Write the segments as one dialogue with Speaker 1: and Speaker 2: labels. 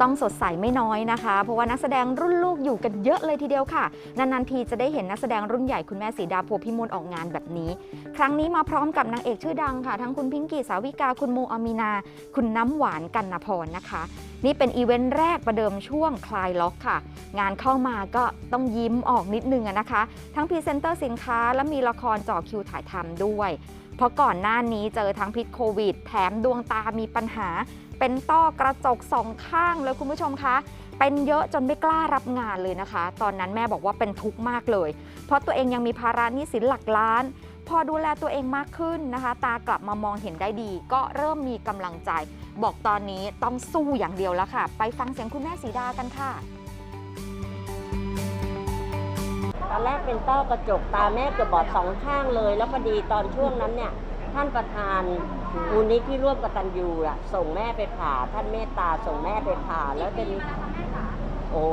Speaker 1: ต้องสดใสไม่น้อยนะคะ เพราะว่านักแสดงรุ่นลูกอยู่กันเยอะเลยทีเดียวค่ะ นานๆทีจะได้เห็นนักแสดงรุ่นใหญ่คุณแม่สีดาโพพิมลออกงานแบบนี้ ครั้งนี้มาพร้อมกับนางเอกชื่อดังค่ะ ทั้งคุณพิงกี้สาวิกาคุณโมอามีนา คุณน้ำหวานกันนพรนะคะนี่เป็นอีเวนต์แรกประเดิมช่วงคลายล็อกค่ะ งานเข้ามาก็ต้องยิ้มออกนิดนึงนะคะ ทั้งพรีเซนเตอร์สินค้าและมีละครจ่อคิวถ่ายทำด้วย เพราะก่อนหน้านี้เจอทั้งพิษโควิด แถมดวงตามีปัญหา เป็นต้อกระจกสองข้างเลยคุณผู้ชมคะเป็นเยอะจนไม่กล้ารับงานเลยนะคะ ตอนนั้นแม่บอกว่าเป็นทุกข์มากเลย เพราะตัวเองยังมีภาระหนี้สินหลักล้าน พอดูแลตัวเองมากขึ้นนะคะ ตากลับมามองเห็นได้ดี ก็เริ่มมีกำลังใจ บอกตอนนี้ต้องสู้อย่างเดียวแล้วค่ะ ไปฟังเสียงคุณแม่สีดากันค่ะ
Speaker 2: ตอนแรกเป็นต้อกระจกตาแม่เกือบบอดสองข้างเลย แล้วพอดีตอนช่วงนั้นเนี่ย ท่านประธานมูลนิธิร่วมกตัญญูอะส่งแม่ไปผ่าท่านเมตตาส่งแม่ไปผ่าแล้วเป็นโอ้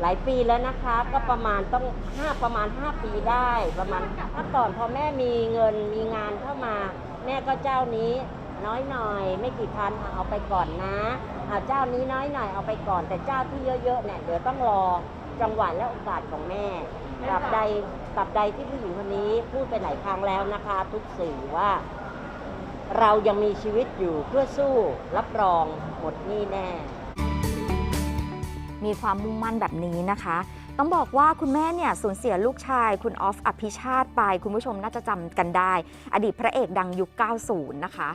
Speaker 2: หลายปีแล้วนะคะ ก็ประมาณต้องห้าประมาณห้าปีได้ ประมาณถ้าก่อนพอแม่มีเงินมีงานเข้ามา แม่ก็เจ้านี้น้อยหน่อย ไม่กี่พันเอาไปก่อนนะอ่าเจ้านี้น้อยหน่อยเอาไปก่อน แต่เจ้าที่เยอะๆเนี่ยเดี๋ยวต้องรอจังหวะและโอกาสของแม่กับใดกับใดที่ผู้หญิงคนนี้พูดไปหลายครั้งแล้วนะคะ ทุกสื่อว่า เรายังมีชีวิตอยู่เพื่อสู้รับรองหมดหนี้แน่
Speaker 1: มีความมุ่งมั่นแบบนี้นะคะ ต้องบอกว่าคุณแม่เนี่ยสูญเสียลูกชาย คุณออฟอภิชาติไป คุณผู้ชมน่าจะจำกันได้ อดีตพระเอกดังยุค 90 นะคะ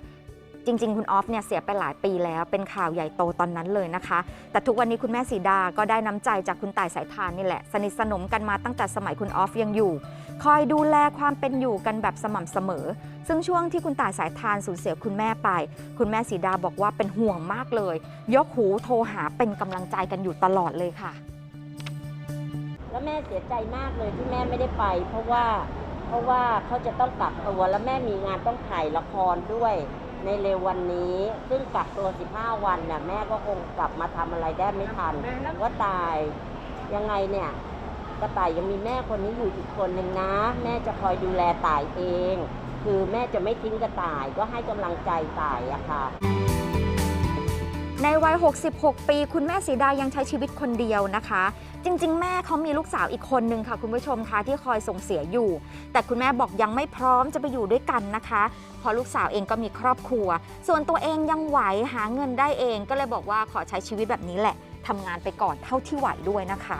Speaker 1: จริง ๆ คุณออฟเนี่ยเสียไปหลายปีแล้วเป็นข่าวใหญ่โตตอนนั้นเลยนะคะ แต่ทุกวันนี้คุณแม่สีดาก็ได้น้ำใจจากคุณต่ายสายทานนี่แหละ สนิทสนมกันมาตั้งแต่สมัยคุณออฟยังอยู่ คอยดูแลความเป็นอยู่กันแบบสม่ำเสมอ ซึ่งช่วงที่คุณต่ายสายทานสูญเสียคุณแม่ไป คุณแม่สีดาบอกว่าเป็นห่วงมากเลย ยกหูโทรหาเป็นกำลังใจกันอยู่ตลอดเลยค่ะ
Speaker 2: แล้วแม่เสียใจมากเลยที่แม่ไม่ได้ไป เพราะว่าเพราะว่าเขาจะต้องกักตัวแล้วแม่มีงานต้องถ่ายละครด้วยในเร็ววันนี้ ซึ่งกักตัว 15 วันน่ะแม่ก็คงกลับมาทำอะไรได้ไม่ทันว่าตายยังไงเนี่ย กระต่ายยังมีแม่คนนี้อยู่อีกคนหนึ่งนะ แม่จะคอยดูแลต่ายเอง คือแม่จะไม่ทิ้งกระต่ายก็ให้กำลังใจต่ายอะค่ะ
Speaker 1: ในวัย 66 ปี คุณแม่สีดายังใช้ชีวิตคนเดียวนะคะ จริง ๆ แม่เขามีลูกสาวอีกคนนึงค่ะ คุณผู้ชมคะที่คอยส่งเสียอยู่ แต่คุณแม่บอกยังไม่พร้อมจะไปอยู่ด้วยกันนะคะเพราะลูกสาวเองก็มีครอบครัว ส่วนตัวเองยังไหวหาเงินได้เอง ก็เลยบอกว่าขอใช้ชีวิตแบบนี้แหละทำงานไปก่อนเท่าที่ไหวด้วยนะคะ